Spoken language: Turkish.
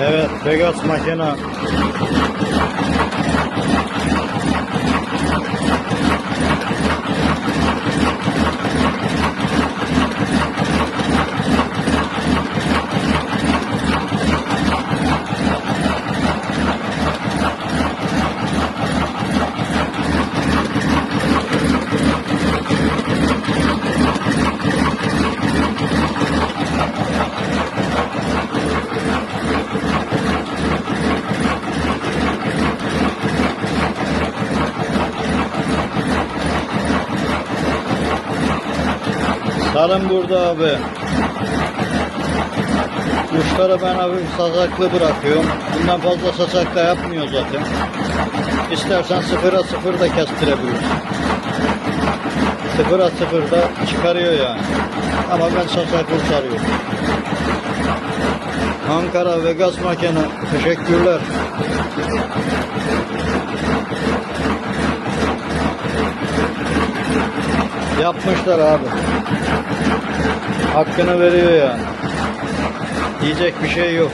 Evet, Vegas makina. Sarım burada abi. Kuşları ben abi sazaklı bırakıyorum. Bundan fazla sazak da yapmıyor zaten. İstersen sıfıra sıfır da kestirebilirsin. Sıfıra sıfır da çıkarıyor yani. Ama ben sazaklı sarıyorum. Ankara Vegas makine. Teşekkürler. Yapmışlar abi. Hakkını veriyor yani. Diyecek bir şey yok.